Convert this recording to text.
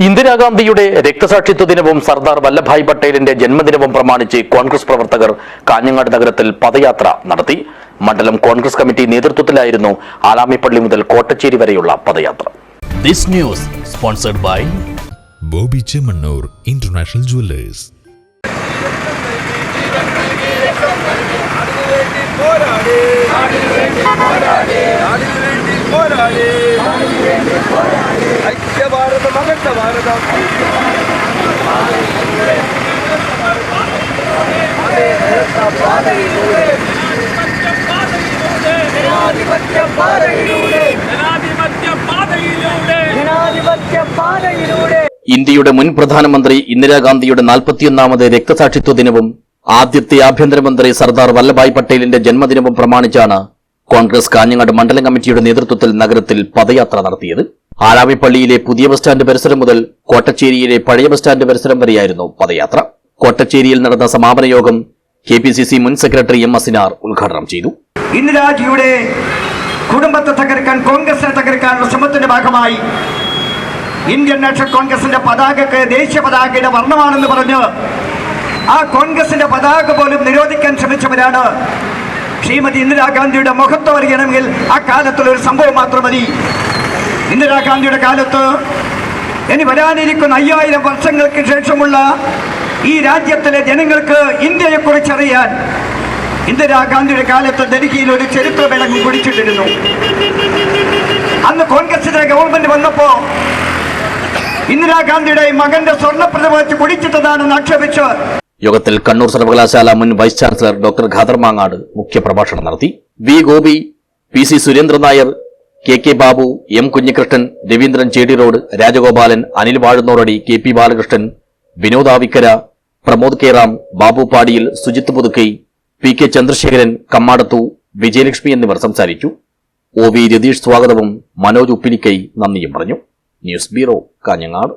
ഇന്ദിരാഗാന്ധിയുടെ രക്തസാക്ഷിത്വ ദിനവും സർദാർ വല്ലഭായ് പട്ടേലിന്റെ ജന്മദിനവും പ്രമാണിച്ച് കോൺഗ്രസ് പ്രവർത്തകർ കാഞ്ഞങ്ങാട് നഗരത്തിൽ പദയാത്ര നടത്തി. മണ്ഡലം കോൺഗ്രസ് കമ്മിറ്റി നേതൃത്വത്തിലായിരുന്നു ആലാമിപ്പള്ളി മുതൽ കോട്ടച്ചേരി വരെയുള്ള പദയാത്ര. This news sponsored by Bobby Chemmanur international jewellers. പോരാടി. അഖണ്ഡ ഭാരതം ഇന്ത്യയുടെ മുൻ പ്രധാനമന്ത്രി ഇന്ദിരാഗാന്ധിയുടെ നാൽപ്പത്തിയൊന്നാമത് രക്തസാക്ഷിത്വ ദിനവും ആദ്യത്തെ ആഭ്യന്തരമന്ത്രി സർദാർ വല്ലഭായ് പട്ടേലിന്റെ ജന്മദിനവും പ്രമാണിച്ചാണ് കോൺഗ്രസ് കാഞ്ഞങ്ങാട് മണ്ഡലം കമ്മിറ്റിയുടെ നേതൃത്വത്തിൽ നഗരത്തിൽ പദയാത്ര നടത്തിയത്. ആലാമിപ്പള്ളിയിലെ പുതിയ ബസ് സ്റ്റാൻഡ് പരിസരം മുതൽ കോട്ടച്ചേരിയിലെ പഴയ ബസ് സ്റ്റാൻഡ് പരിസരം വരെയായിരുന്നു പദയാത്ര. കോട്ടച്ചേരിയിൽ നടന്ന സമാപന യോഗം കെ പി സി സി മുൻ സെക്രട്ടറി എം അസിനാർ ഉദ്ഘാടനം ചെയ്തു. ഇന്ദിരാജിയുടെ കുടുംബത്തെ തകർക്കാൻ കോൺഗ്രസിനെ തകർക്കാനുള്ള ശ്രമത്തിന്റെ ഭാഗമായി ഇന്ത്യൻ നാഷണൽ കോൺഗ്രസിന്റെ പതാകക്ക് ദേശീയ പതാകയുടെ വർണമാണെന്ന് പറഞ്ഞ് ആ കോൺഗ്രസിന്റെ പതാക പോലും നിരോധിക്കാൻ ശ്രമിച്ചവരാണ് ശ്രീമതി ഇന്ദിരാഗാന്ധിയുടെ മുഖത്ത് അറിയണമെങ്കിൽ ആ കാലത്തുള്ള ഒരു സംഭവം മാത്രം മതി. ഇന്ദിരാഗാന്ധിയുടെ കാലത്ത് ഇനി വരാനിരിക്കുന്ന അയ്യായിരം വർഷങ്ങൾക്ക് ശേഷമുള്ള ഈ രാജ്യത്തിലെ ജനങ്ങൾക്ക് ഇന്ത്യയെക്കുറിച്ചറിയാൻ ഇന്ദിരാഗാന്ധിയുടെ കാലത്ത് ഡൽഹിയിൽ ഒരു ചരിത്ര വിളങ്ങും കുടിച്ചിട്ടിരുന്നു. അന്ന് കോൺഗ്രസിന്റെ ഗവൺമെന്റ് വന്നപ്പോ ഇന്ദിരാഗാന്ധിയുടെ മകന്റെ സ്വർണപ്രതിമ വെച്ച് കുടിച്ചിട്ടതാണെന്ന് ആക്ഷേപിച്ച് യോഗത്തിൽ കണ്ണൂർ സർവകലാശാല മുൻ vice chancellor doctor Khader Mangad മുഖ്യപ്രഭാഷണം നടത്തി. V Gopi P C Surendran Nair K K Babu M Kunhikrishnan Raveendran Chediroad Rajagopalan Anil Vazhunnoradi K P Balakrishnan Vinod Avikkara Pramod K Ram Babu Padiyil Sujith Puthukkai P K Chandrasekharan Kammadathu Vijayalakshmi എന്നിവർ സംസാരിച്ചു. O V Ratheesh സ്വാഗതവും മനോജ് ഉപ്പിനിക്കൈ നന്ദിയും പറഞ്ഞു. News bureau Kanhangad.